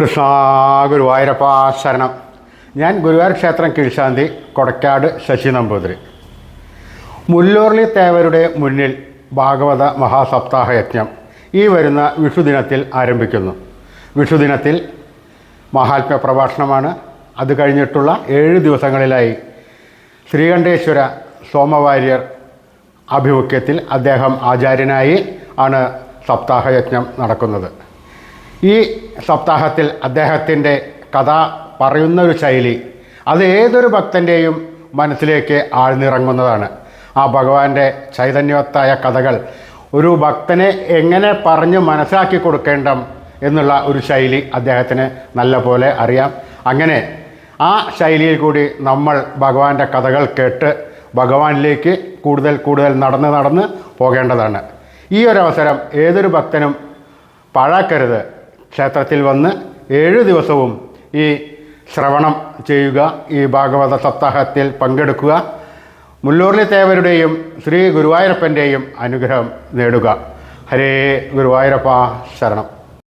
കൃഷ്ണ ഗുരുവായൂരപ്പ ശരണം. ഞാൻ ഗുരുവായൂർ ക്ഷേത്രം കീഴ്ശാന്തി കൊടക്കാട് ശശി നമ്പൂതിരി. മുല്ലൂർലി തേവരുടെ മുന്നിൽ ഭാഗവത മഹാസപ്താഹ യജ്ഞം ഈ വരുന്ന വിഷുദിനത്തിൽ ആരംഭിക്കുന്നു. വിഷുദിനത്തിൽ മഹാത്മ്യ പ്രഭാഷണമാണ്. അത് കഴിഞ്ഞിട്ടുള്ള ഏഴ് ദിവസങ്ങളിലായി ശ്രീകണ്ഠേശ്വര സോമവാര്യർ ആഭിമുഖ്യത്തിൽ അദ്ദേഹം ആചാര്യനായി ആണ് സപ്താഹയജ്ഞം നടക്കുന്നത്. ഈ സപ്താഹത്തിൽ അദ്ദേഹത്തിന്റെ കഥ പറയുന്ന ഒരു ശൈലി അത് ഏതൊരു ഭക്തന്റെയും മനസ്സിലേക്ക് ആഴ്ന്നിറങ്ങുന്നതാണ്. ആ ഭഗവാന്റെ ചൈതന്യവത്തായ കഥകൾ ഒരു ഭക്തനെ എങ്ങനെ പറഞ്ഞ് മനസ്സിലാക്കി കൊടുക്കേണ്ടം എന്നുള്ള ഒരു ശൈലി അദ്ദേഹത്തിന് നല്ല പോലെ അറിയാം. അങ്ങനെ ആ ശൈലിയിൽ കൂടി നമ്മൾ ഭഗവാന്റെ കഥകൾ കേട്ട് ഭഗവാനിലേക്ക് കൂടുതൽ കൂടുതൽ നടന്ന് നടന്ന് പോകേണ്ടതാണ്. ഈ ഒരു അവസരം ഏതൊരു ഭക്തനും പാഴാക്കരുത്. ക്ഷേത്രത്തിൽ വന്ന് ഏഴ് ദിവസവും ഈ ശ്രവണം ചെയ്യുക ഈ ഭാഗവത സപ്താഹത്തിൽ പങ്കെടുക്കുക. മുല്ലൂർലി തേവരുടെയും ശ്രീ ഗുരുവായൂരപ്പന്റെയും അനുഗ്രഹം നേടുക. ഹരേ ഗുരുവായൂരപ്പ ശരണം.